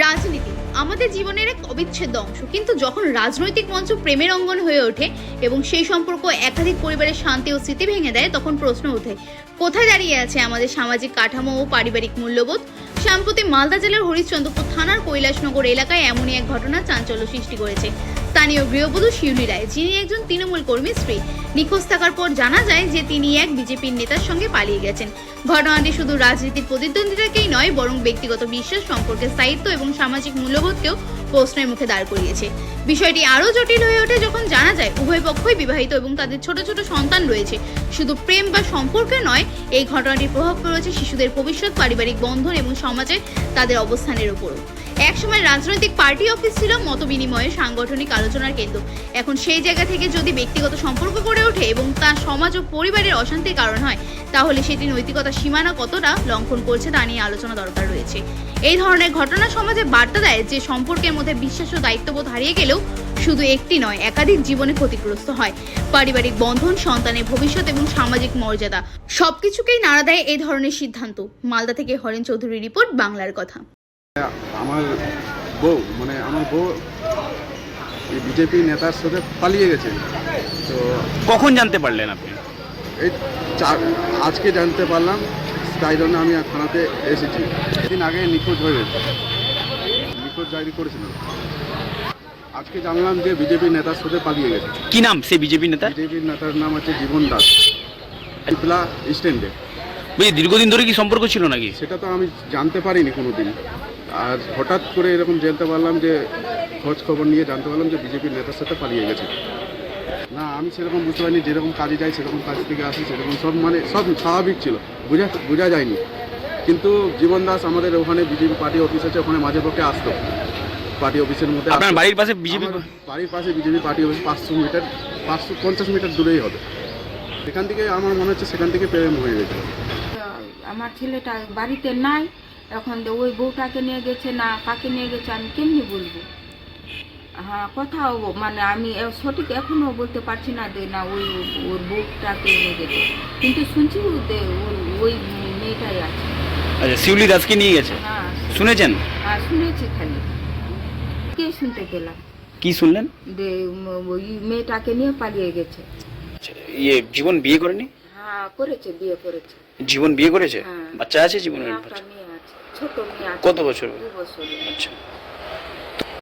রাজনীতি। আমাদের জীবনের এক অবিচ্ছেদ্য অংশ। কিন্তু যখন রাজনৈতিক মঞ্চ প্রেমের অঙ্গন হয়ে ওঠে এবং সেই সম্পর্ক একাধিক পরিবারের শান্তি ও স্মৃতি ভেঙে দেয়, তখন প্রশ্ন ওঠে, কোথায় দাঁড়িয়ে আছে আমাদের সামাজিক কাঠামো ও পারিবারিক মূল্যবোধ? সম্প্রতি মালদা জেলার হরিশ্চন্দ্রপুর থানার কৈলাসনগর এলাকায় এমনই এক ঘটনা চাঞ্চল্য সৃষ্টি করেছে। স্থানীয় গৃহবধূ শিউলি রায়, যিনি একজন তৃণমূল কর্মীর স্ত্রী। নিখোঁজ থাকার পর জানা যায় যে তিনি এক বিজেপির নেতার সঙ্গে পালিয়ে গেছেন। ঘটনাটি শুধু রাজনীতির প্রতিদ্বন্দ্বিতাকেই নয়, বরং ব্যক্তিগত বিশ্বাস সম্পর্কে স্থায়িত্ব এবং সামাজিক মূল্যবোধকেও প্রশ্নের মুখে দাঁড় করিয়েছে। বিষয়টি আরও জটিল হয়ে ওঠে যখন জানা যায়, উভয় পক্ষই বিবাহিত এবং তাদের ছোট ছোট সন্তান রয়েছে। শুধু প্রেম বা সম্পর্কে নয়, এই ঘটনাটির প্রভাব পড়েছে শিশুদের ভবিষ্যৎ, পারিবারিক বন্ধন এবং সমাজে তাদের অবস্থানের উপরও। একসময় রাজনৈতিক পার্টি অফিস ছিল মত বিনিময়ে সাংগঠনিক আলোচনার কেন্দ্র। এখন সেই জায়গা থেকে যদি ব্যক্তিগত সম্পর্ক গড়ে ওঠে এবং তা সমাজ ও পরিবারের অশান্তির কারণ হয়, তাহলে সেটি নৈতিকতার সীমানা কতটা লঙ্ঘন করছে তা নিয়ে আলোচনা দরকার রয়েছে। এই ধরনের ঘটনা সমাজে বার্তা দেয় যে, সম্পর্কের মধ্যে বিশ্বাস ও দায়িত্ববোধ হারিয়ে গেলেও শুধু একটি নয়, একাধিক জীবনে ক্ষতিগ্রস্ত হয়। পারিবারিক বন্ধন, সন্তানের ভবিষ্যৎ এবং সামাজিক মর্যাদা, সবকিছুকেই নাড়া দেয় এই ধরনের সিদ্ধান্ত। মালদা থেকে হরেন চৌধুরী রিপোর্ট, বাংলার কথা। আমার বউ মানে আমার বউ এই বিজেপি নেতার সাথে পালিয়ে গেছে। তো কখন জানতে পারলেন আপনি? এই চা- আজকে জানতে পারলাম তাই জন্য আমি থানাতে এসেছি। দিন আগে নিখোঁজ হয়ে গেছে। নিখোঁজ ডায়েরি করেছিল। আজকে জানলাম যে বিজেপি নেতার সাথে পালিয়ে গেছে। কি নাম সেই বিজেপি নেতা? বিজেপি নেতার নাম হচ্ছে জীবন দাস। পিপলা স্ট্যান্ডে দীর্ঘদিন ধরে কি সম্পর্ক ছিল নাকি? সেটা তো আমি জানতে পারিনি কোনো দিন আর হঠাৎ করে এরকম জানতে পারলাম যে খোঁজ খবর নিয়ে জানতে পারলাম যে বিজেপির নেতার সাথে পালিয়ে গেছে। না আমি সেরকম বুঝতে পারিনি যেরকম কাজে যাই সেরকম কাজ থেকে আসি সেরকম সব মানে সব স্বাভাবিক ছিল। বোঝা বোঝা যায়নি। কিন্তু জীবন দাস আমাদের ওখানে বিজেপি পার্টি অফিস আছে ওখানে মাঝে পক্ষে আসতো। পার্টি অফিসের মধ্যে আপনার বাড়ির পাশে বিজেপি বাড়ির পাশে বিজেপি পার্টি অফিস পাঁচশো মিটার পাঁচশো পঞ্চাশ মিটার দূরেই হবে। সেখান থেকে আমার মনে হচ্ছে সেখান থেকে প্রেম হয়ে গেছে। আমার ছেলেটা বাড়িতে নাই এখন ওই বউটাকে নিয়ে গেছে না কাকে নিয়ে গেছে আমি কেমনি বলব? হ্যাঁ কোথাও মানে আমি সঠিক এখনও বলতে পারছি না যে না ওই ওর বউটাকে নিয়ে গেছে। কিন্তু শুনছি ওই মেয়েটাই আছে। আচ্ছা শিউলি দাসকে নিয়ে গেছে? হ্যাঁ শুনেছেন? হ্যাঁ শুনেছি খালি। কে শুনতে পেলাম কি শুনলেন? যে ওই মেয়েটাকে নিয়ে পালিয়ে গেছে। আচ্ছা, ইয়ে জীবন বিয়ে করেনি? হ্যাঁ করেছে বিয়ে করেছে। জীবন বিয়ে করেছে? হ্যাঁ। বাচ্চা আছে জীবনের মেয়ে আছে ছোট মেয়ে কত বছর। আচ্ছা।